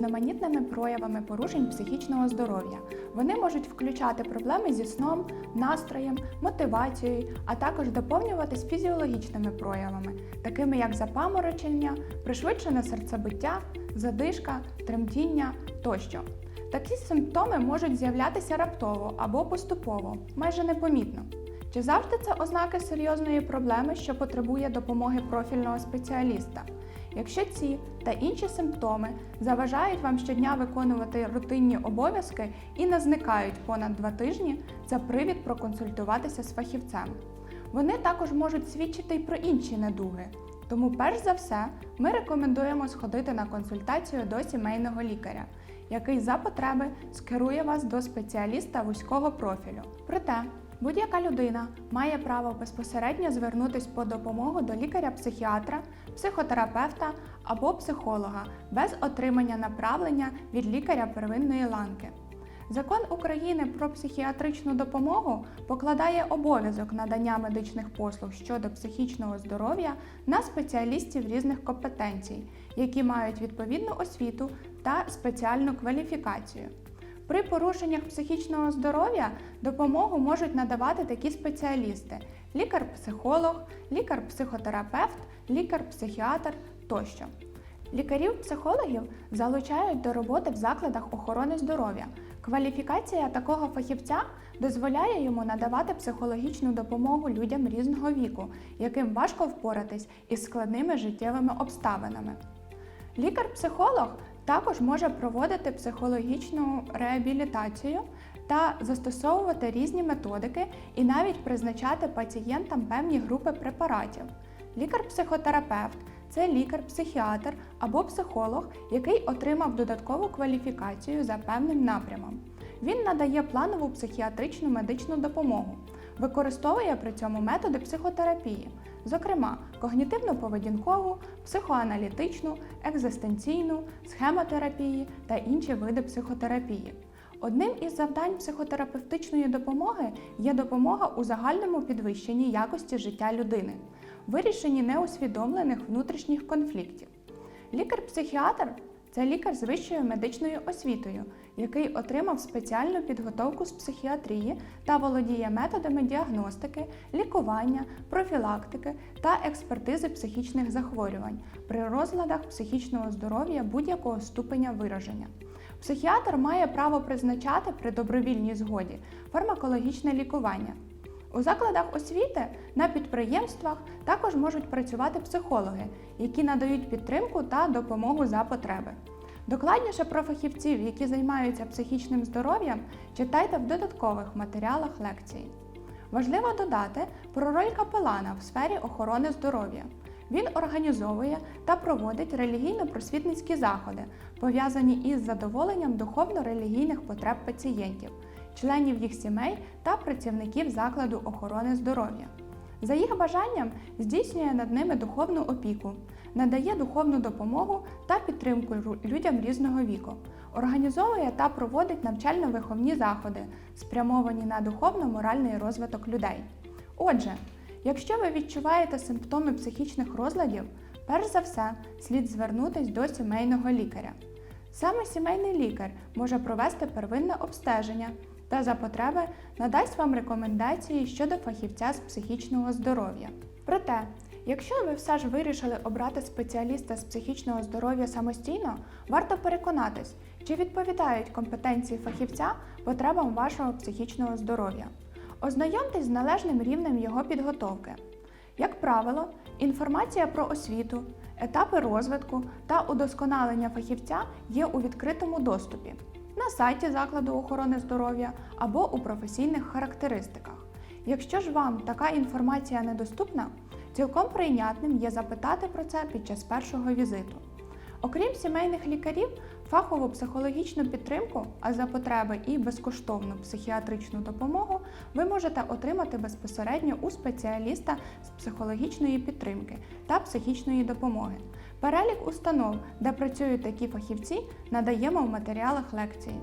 різноманітними проявами порушень психічного здоров'я. Вони можуть включати проблеми зі сном, настроєм, мотивацією, а також доповнюватись фізіологічними проявами, такими як запаморочення, пришвидшене серцебиття, задишка, тремтіння тощо. Такі симптоми можуть з'являтися раптово або поступово, майже непомітно. Чи завжди це ознаки серйозної проблеми, що потребує допомоги профільного спеціаліста? Якщо ці та інші симптоми заважають вам щодня виконувати рутинні обов'язки і не зникають понад два тижні, це привід проконсультуватися з фахівцем. Вони також можуть свідчити й про інші недуги. Тому, перш за все, ми рекомендуємо сходити на консультацію до сімейного лікаря, який за потреби скерує вас до спеціаліста вузького профілю. Проте, будь-яка людина має право безпосередньо звернутися по допомогу до лікаря-психіатра, психотерапевта або психолога без отримання направлення від лікаря первинної ланки. Закон України про психіатричну допомогу покладає обов'язок надання медичних послуг щодо психічного здоров'я на спеціалістів різних компетенцій, які мають відповідну освіту та спеціальну кваліфікацію. При порушеннях психічного здоров'я допомогу можуть надавати такі спеціалісти: лікар-психолог, лікар-психотерапевт, лікар-психіатр тощо. Лікарів-психологів залучають до роботи в закладах охорони здоров'я. Кваліфікація такого фахівця дозволяє йому надавати психологічну допомогу людям різного віку, яким важко впоратись із складними життєвими обставинами. Лікар-психолог також може проводити психологічну реабілітацію та застосовувати різні методики і навіть призначати пацієнтам певні групи препаратів. Лікар-психотерапевт це лікар-психіатр або психолог, який отримав додаткову кваліфікацію за певним напрямом. Він надає планову психіатричну медичну допомогу, використовує при цьому методи психотерапії, зокрема когнітивно-поведінкову, психоаналітичну, екзистенційну, схемотерапії та інші види психотерапії. Одним із завдань психотерапевтичної допомоги є допомога у загальному підвищенні якості життя людини, вирішенні неусвідомлених внутрішніх конфліктів. Лікар-психіатр це лікар з вищою медичною освітою, який отримав спеціальну підготовку з психіатрії та володіє методами діагностики, лікування, профілактики та експертизи психічних захворювань при розладах психічного здоров'я будь-якого ступеня вираження. Психіатр має право призначати при добровільній згоді фармакологічне лікування. У закладах освіти на підприємствах також можуть працювати психологи, які надають підтримку та допомогу за потреби. Докладніше про фахівців, які займаються психічним здоров'ям, читайте в додаткових матеріалах лекції. Важливо додати про роль капелана в сфері охорони здоров'я. Він організовує та проводить релігійно-просвітницькі заходи, пов'язані із задоволенням духовно-релігійних потреб пацієнтів, членів їх сімей та працівників закладу охорони здоров'я. За їх бажанням здійснює над ними духовну опіку, надає духовну допомогу та підтримку людям різного віку, організовує та проводить навчально-виховні заходи, спрямовані на духовно-моральний розвиток людей. Отже, якщо ви відчуваєте симптоми психічних розладів, перш за все слід звернутися до сімейного лікаря. Саме сімейний лікар може провести первинне обстеження та за потреби надасть вам рекомендації щодо фахівця з психічного здоров'я. Проте, якщо ви все ж вирішили обрати спеціаліста з психічного здоров'я самостійно, варто переконатись, чи відповідають компетенції фахівця потребам вашого психічного здоров'я. Ознайомтесь з належним рівнем його підготовки. Як правило, інформація про освіту, етапи розвитку та удосконалення фахівця є у відкритому доступі на сайті закладу охорони здоров'я або у професійних характеристиках. Якщо ж вам така інформація недоступна, цілком прийнятним є запитати про це під час першого візиту. Окрім сімейних лікарів, фахову психологічну підтримку, а за потреби і безкоштовну психіатричну допомогу ви можете отримати безпосередньо у спеціаліста з психологічної підтримки та психічної допомоги. Перелік установ, де працюють такі фахівці, надаємо в матеріалах лекції.